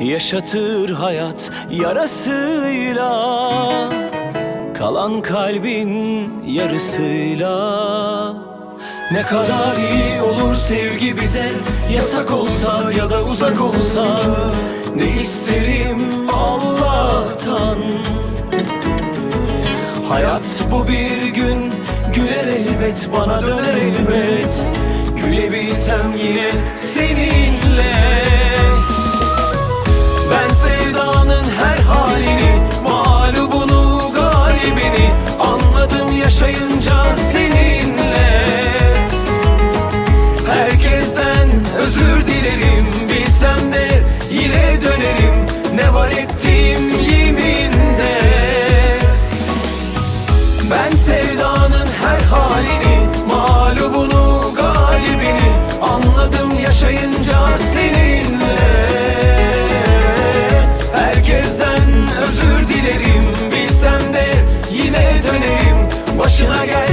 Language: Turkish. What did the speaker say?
Yaşatır hayat yarasıyla. Kalan kalbin yarısıyla. Ne kadar iyi olur sevgi bize Yasak olsa ya da uzak olsa. Ne isterim Allah'tan? Hayat bu bir gün güler elbet bana döner elbet. Gülebilsem yine seninle Özür dilerim. Bilsem de yine dönerim. Ne var ettiğim yeminde. Ben sevdanın her halini Mağlubunu galibini Anladım yaşayınca seninle. Herkesten özür dilerim. Bilsem de yine dönerim. Başına gel